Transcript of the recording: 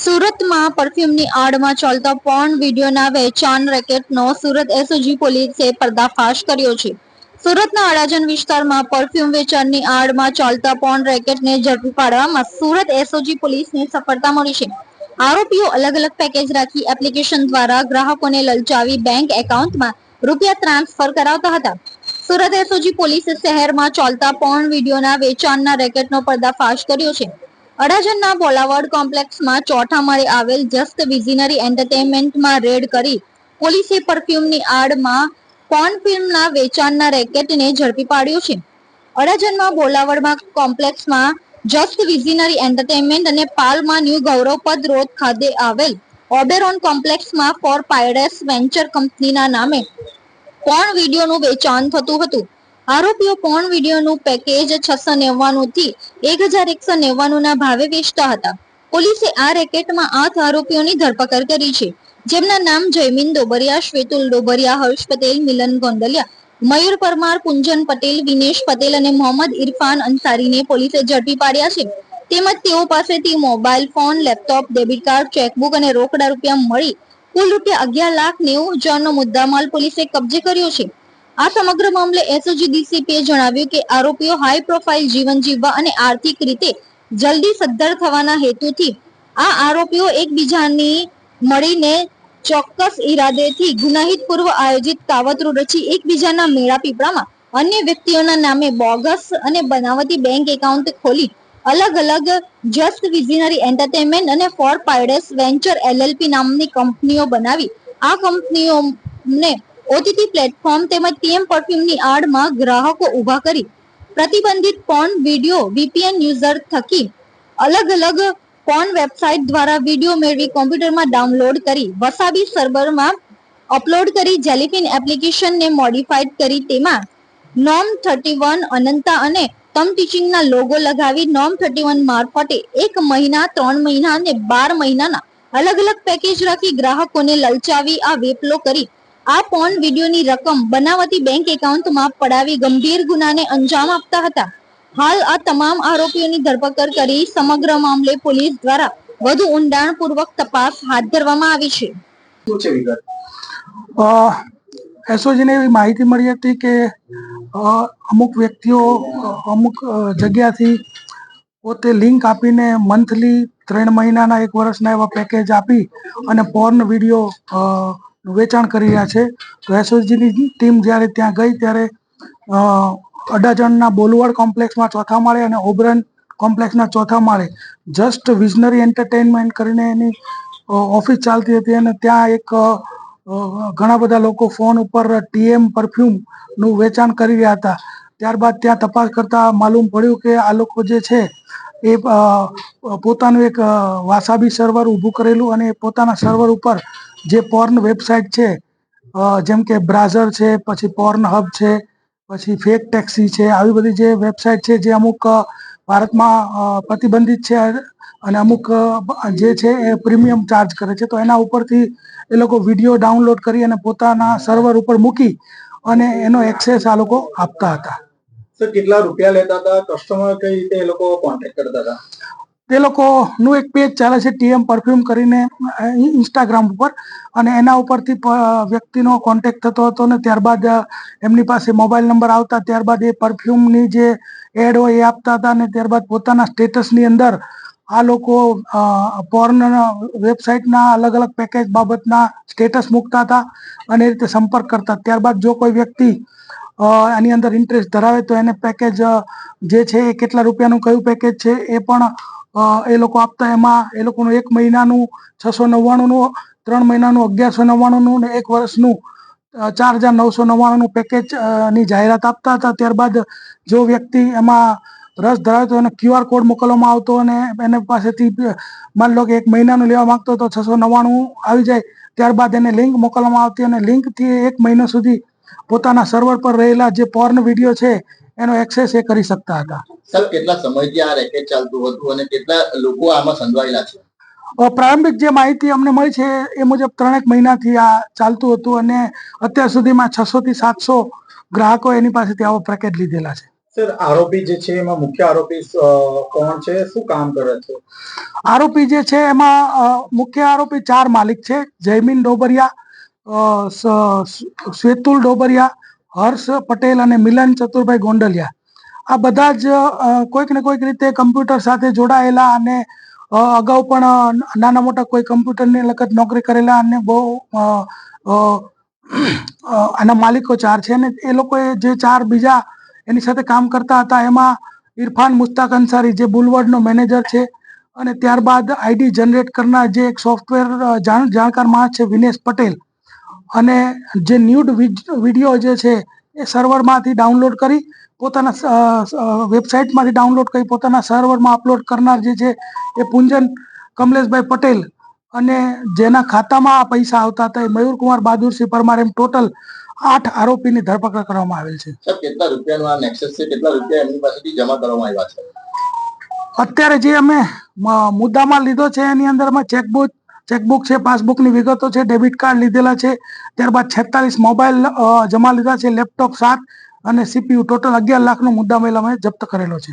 સુરતમાં પરફ્યુમની આડમાં ચાલતા પોર્ન વિડીયોના વેચાણ રેકેટનો સુરત એસઓજી પોલીસે પર્દાફાશ કર્યો છે. સુરતના અડાજણ વિસ્તારમાં પરફ્યુમ વેચાણની આડમાં ચાલતા પોર્ન રેકેટને ઝડપી પાડવામાં સુરત એસઓજી પોલીસને સફળતા મળી છે. આરોપીઓ અલગ અલગ પેકેજ રાખી એપ્લિકેશન દ્વારા ગ્રાહકોને લલચાવી બેંક એકાઉન્ટમાં રૂપિયા ટ્રાન્સફર કરાવતા હતા. સુરત એસઓજી પોલીસે શહેરમાં ચાલતા પોર્ન વિડીયોના વેચાણના રેકેટનો પર્દાફાશ કર્યો છે. અડાજણના બોલાવડ કોમ્પ્લેક્સમાં ચોથા માળે આવેલ જસ્ટ વિઝિનરી એન્ટરટેનમેન્ટમાં રેડ કરી પોલીસે પરફ્યુમની આડમાં પોર્ન ફિલ્મના વેચાણના રેકેટને ઝડપી પાડ્યો છે. અડાજણમાં બોલાવડમાં કોમ્પ્લેક્સમાં જસ્ટ વિઝિનરી એન્ટરટેનમેન્ટ અને પાલમાં ન્યૂ ગૌરવપદ રોડ ખાતે આવેલ ઓબેરોન કોમ્પ્લેક્સમાં ફોર પાયરેસ વેન્ચર કંપનીના નામે પોર્ન વિડીયોનું વેચાણ થતું હતું. આરોપીઓ પોર્ન વિડીયોનું પેકેજ છસો નેવ્યાણું થી એક હજાર એકસો નેવ્યાણું ના ભાવે વેચતા હતા. પોલીસે આ રેકેટમાં આઠ આરોપીઓની ધરપકડ કરી છે. જેમના નામ જયમીન ડોબરિયા, શ્વેતુલ ડોબરિયા, હર્ષ પટેલ, મિલન ગોંડલિયા, મયુર પરમાર, કુંજન પટેલ, વિનેશ પટેલ અને મોહમ્મદ ઇરફાન અંસારીને પોલીસે ઝડપી પાડ્યા છે. તેમજ તેઓ પાસેથી mobile phone, laptop, debit card, chequebook અને રોકડા રૂપિયા મળી કુલ રૂપિયા અગિયાર લાખ નેવું હજારનો મુદ્દામાલ પોલીસે કબજે કર્યો છે. આ સમગ્ર મામલે એસઓજી ડીસીપીએ જણાવ્યું કે આરોપીઓ હાઈ પ્રોફાઇલ જીવન જીવવા અને આર્થિક રીતે જલ્દી સદ્ધર થવાના હેતુથી આ આરોપીઓ એકબીજાની મળીને ચોક્કસ ઈરાદેથી ગુનાહિત પૂર્વ આયોજિત કાવતરું રચી એકબીજાના મેળા પીપળામાં અન્ય વ્યક્તિઓના નામે બોગસ અને બનાવટી બેંક એકાઉન્ટ ખોલી અલગ અલગ જસ્ટ વિઝિનરી એન્ટરટેનમેન્ટ અને ફોર પાયડસ વેન્ચર એલએલપી નામની કંપનીઓ બનાવી. આ કંપનીઓને ઓટીટી પ્લેટફોર્મ તેમજ પીએમ પરફ્યુમની આડમાં ગ્રાહકો ઊભા કરી પ્રતિબંધિત પોર્ન વીડિયો વીપીએન યુઝર થકી અલગ અલગ પોર્ન વેબસાઇટ દ્વારા વીડિયો મેળવી કોમ્પ્યુટરમાં ડાઉનલોડ કરી વસાબી સર્વરમાં અપલોડ કરી જેલિફિન એપ્લિકેશનને મોડિફાઈડ કરી તેમાં નોમ થર્ટી વન અનંતા અને તમ ટીચિંગના લોગો લગાવી નોમ થર્ટી વન મારફતે એક મહિના, ત્રણ મહિના અને બાર મહિનાના અલગ અલગ પેકેજ રાખી ગ્રાહકોને લલચાવી આ વેપલો કરી આ પોર્ન વિડીયોની રકમ બનાવટી બેંક એકાઉન્ટમાં પડાવી ગંભીર ગુનાને અંજામ આપતા હતા. હાલ આ તમામ આરોપીઓની ધરપકડ કરી સમગ્ર મામલે પોલીસ દ્વારા વધુ ઊંડાણપૂર્વક તપાસ હાથ ધરવામાં આવી છે. એસઓજીને એવી માહિતી મળી હતી કે અમુક વ્યક્તિઓ અમુક જગ્યાથી પોતે લિંક આપીને મંથલી ત્રણ મહિનાના એક વર્ષના એવા પેકેજ આપી અને પોર્ન વીડિયો અ, વેચાણ કરી રહ્યા છે. તો એસઓજીની ટીમ જ્યારે ત્યાં ગઈ ત્યારે અડાજણના બોલવાડ કોમ્પ્લેક્સમાં ચોથા માળે અને ઓબરન કોમ્પ્લેક્સના ચોથા માળે જસ્ટ વિઝનરી એન્ટરટેનમેન્ટ કરીને એની ઓફિસ ચાલતી હતી અને ત્યાં એક ઘણા બધા લોકો ફોન ઉપર ટીએમ પરફ્યુમનું વેચાણ કરી રહ્યા હતા. ત્યારબાદ ત્યાં તપાસ કરતા માલુમ પડ્યું કે આ લોકો જે છે એ પોતાનું એક વાસાબી સર્વર ઊભું કરેલું અને પોતાના સર્વર ઉપર જે પોર્ન વેબસાઇટ છે જેમ કે બ્રાઝર છે, પછી પોર્ન હબ છે, પછી ફેક ટેક્સી છે, આવી બધી જે વેબસાઇટ છે જે અમુક ભારતમાં પ્રતિબંધિત છે અને અમુક જે છે એ પ્રીમિયમ ચાર્જ કરે છે. તો એના ઉપરથી એ લોકો વીડિયો ડાઉનલોડ કરી અને પોતાના સર્વર ઉપર મૂકી અને એનો એક્સેસ આ લોકો આપતા હતા. કેટલા રૂપિયા લેતા હતા? કસ્ટમર કઈ રીતે એ લોકો કોન્ટેક્ટ કરતા હતા? તે લોકોનું એક પેજ ચાલે છે ટીએમ પરફ્યુમ કરીને ઇન્સ્ટાગ્રામ ઉપર. અને એના ઉપરથી વ્યક્તિનો કોન્ટેક્ટ થતો હતો ને ત્યારબાદ એમની પાસે મોબાઈલ નંબર આવતા ત્યારબાદ એ પરફ્યુમની જે એડ હોય એ આપતા હતા અને ત્યારબાદ પોતાના સ્ટેટસની અંદર આ લોકો પોર્ન વેબસાઇટના અલગ અલગ પેકેજ બાબતના સ્ટેટસ મૂકતા હતા અને એ રીતે સંપર્ક કરતા. ત્યારબાદ જો કોઈ વ્યક્તિ આની અંદર ઇન્ટરેસ્ટ ધરાવે તો એને પેકેજ જે છે એ કેટલા રૂપિયાનું, કયું પેકેજ છે એ પણ એ લોકો આપતા એમાં, એ લોકોનું એક મહિનાનું છસો નવ્વાણુંનું, ત્રણ મહિનાનું અગિયારસો નવ્વાણુંનું ને એક વર્ષનું ચાર હજાર નવસો નવ્વાણુંનું પેકેજની જાહેરાત આપતા હતા. ત્યારબાદ જો વ્યક્તિ એમાં રસ ધરાવતો એને ક્યુઆર કોડ મોકલવામાં આવતો અને એને પાસેથી માની લો કે એક મહિનાનું લેવા માંગતો તો છસો નવ્વાણું આવી જાય. ત્યારબાદ એને લિંક મોકલવામાં આવતી અને લિંકથી એક મહિના સુધી પોતાના સર્વર પર રહેલા જે પોર્ન વીડિયો છે એનો એક્સેસ એ કરી શકતા હતા. સર કેટલા સમયથી આ રેકેટ ચાલતું હતું અને કેટલા લોકો આમાં સંડવાયેલા છે? પ્રારંભિક જે માહિતી અમને મળી છે એ મુજબ ત્રણેક મહિનાથી આ ચાલતું હતું અને અત્યાર સુધીમાં છસો થી સાતસો ગ્રાહકો એની પાસેથી આવો પેકેજ લીધેલા છે. સર આરોપી જે છે એમાં મુખ્ય આરોપી કોણ છે? શું કામ કરે છે? આરોપી જે છે એમાં મુખ્ય આરોપી ચાર માલિક છે. જયમીન ડોબરિયા શ્વેતુલ ડોબરિયા હર્ષ પટેલ અને મિલન ચતુરભાઈ ગોંડલિયા. આ બધા જ કોઈક ને કોઈક રીતે કમ્પ્યુટર સાથે જોડાયેલા અને અગાઉ પણ નાના મોટા કોઈ કમ્પ્યુટરની લગત નોકરી કરેલા અને બહુ આના માલિકો ચાર છે અને એ લોકોએ જે ચાર બીજા એની સાથે કામ કરતા હતા એમાં ઇરફાન મુસ્તાક અંસારી જે બુલવર્ડનો મેનેજર છે અને ત્યારબાદ આઈડી જનરેટ કરનાર જે એક સોફ્ટવેર જાણ જાણકાર માણસ છે વિનેશ પટેલ. અને જે ન્યૂડ વીડિયો જે છે એ સર્વરમાંથી ડાઉનલોડ કરી પોતાના વેબસાઇટમાંથી ડાઉનલોડ કરી પોતાના સર્વરમાં અપલોડ કરનાર જે છે એ પુંજન કમલેશભાઈ પટેલ અને જેના ખાતામાં આ પૈસા આવતા હતા એ મયુરકુમાર બહાદુરસિંહ પરમાર એમ ટોટલ આઠ આરોપીની ધરપકડ કરવામાં આવેલ છે. કેટલા રૂપિયાનું આ નેક્સસ છે? કેટલા રૂપિયા એમની પાસેથી જમા કરવામાં આવ્યા છે? અત્યારે જે અમે મુદ્દામાં લીધો છે એની અંદરમાં ચેકબુક ચેકબુક છે પાસબુકની વિગતો છે ડેબિટ કાર્ડ લીધેલા છે, ત્યારબાદ છેતાલીસ મોબાઈલ જમા લીધા છે લેપટોપ સાત અને સીપીયુ ટોટલ અગિયાર લાખનો મુદ્દામાલ અમે જપ્ત કરેલો છે.